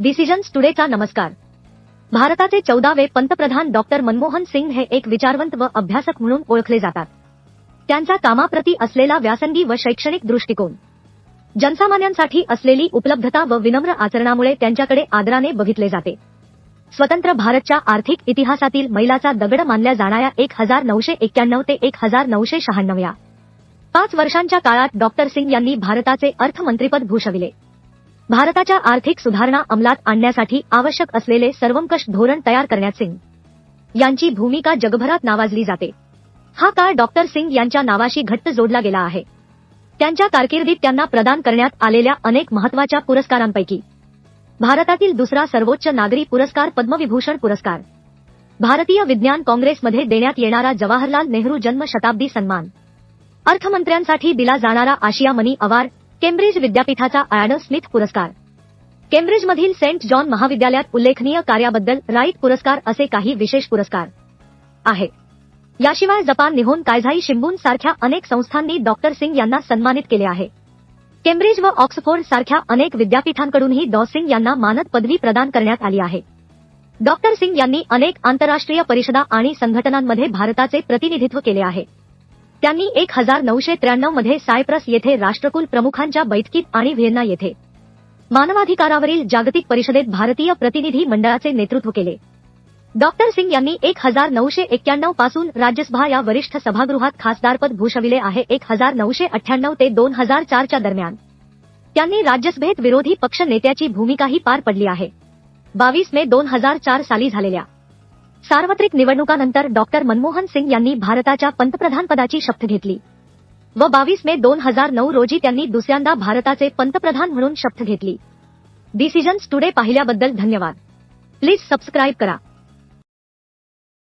Decisions टुडेचा नमस्कार. भारताचे चौदावे पंतप्रधान डॉक्टर मनमोहन सिंग हे एक विचारवंत व अभ्यासक म्हणून ओळखले जातात. त्यांचा कामाप्रती असलेला व्यासंगी व शैक्षणिक दृष्टिकोन जनसामान्यांसाठी असलेली उपलब्धता व विनम्र आचरणामुळे त्यांच्याकडे आदराने बघितले जाते. स्वतंत्र भारतच्या आर्थिक इतिहासातील मैलाचा दगड मानल्या जाणाऱ्या एक हजार नऊशे एक्क्याण्णव ते एक हजार नऊशे शहाण्णव या. पाच वर्षांच्या काळात डॉक्टर सिंग यांनी भारताचे अर्थमंत्रीपद भूषविले. भारताच्या आर्थिक सुधारणा अंमलात आणण्यासाठी आवश्यक असलेले सर्वंकष धोरण तयार करण्यात सिंग यांची भूमिका जगभरात नावाजली जाते. हा काळ डॉक्टर सिंग यांच्या नावाशी घट्ट जोडला गेला आहे. त्यांच्या कारकिर्दीत त्यांना प्रदान करण्यात आलेल्या अनेक महत्त्वाच्या पुरस्कारांपैकी भारतातील दुसरा सर्वोच्च नागरी पुरस्कार पद्मविभूषण पुरस्कार भारतीय विज्ञान काँग्रेसमध्ये देण्यात येणारा जवाहरलाल नेहरू जन्म शताब्दी सन्मान अर्थमंत्र्यांसाठी दिला जाणारा आशिया मनी अवॉर्ड केम्ब्रिज विद्यापीठाचा ॲडम स्मिथ पुरस्कार. केम्ब्रिजमधील सेंट जॉन महाविद्यालयात उल्लेखनीय कार्याबद्दल राईट पुरस्कार असे काही विशेष पुरस्कार आहेत याशिवाय जपान निहोन कायझाई शिंबून सारख्या अनेक संस्थांनी डॉक्टर सिंग यांना सन्मानित केले आहे. केम्ब्रिज व ऑक्सफोर्ड सारख्या अनेक विद्यापीठांकडूनही डॉ. सिंग यांना मानद पदवी प्रदान करण्यात आली आहे. डॉक्टर सिंग यांनी अनेक आंतरराष्ट्रीय परिषदा आणि संघटनांमध्ये भारताचे प्रतिनिधित्व केले आहे. त्यांनी एक हजार नऊशे त्र्याण्णवमध्ये सायप्रस येथे राष्ट्रकुल प्रमुखांच्या बैठकीत आणि व्हिएन्ना येथे मानवाधिकारावरील जागतिक परिषदेत भारतीय प्रतिनिधी मंडळाचे नेतृत्व केले. डॉक्टर सिंग यांनी एक हजार नऊशे एक्क्याण्णवपासून राज्यसभा या वरिष्ठ सभागृहात खासदारपद भूषविले आहे एक हजार नऊशे अठ्ठ्याण्णव ते दोन हजार चारच्या दरम्यान. त्यांनी राज्यसभेत विरोधी पक्ष नेत्याची भूमिकाही पार पडली आहे. बावीस मे दोन हजार चार साली झालेल्या सार्वत्रिक निवडणुकानंतर डॉक्टर मनमोहन सिंग यांनी भारताच्या पंतप्रधानपदाची शपथ घेतली. व बावीस मे दोन हजार नऊ रोजी त्यांनी दुसऱ्यांदा भारताचे पंतप्रधान म्हणून शपथ घेतली. डिसिजन्स टुडे पाहिल्याबद्दल धन्यवाद. प्लीज सबस्क्राईब करा.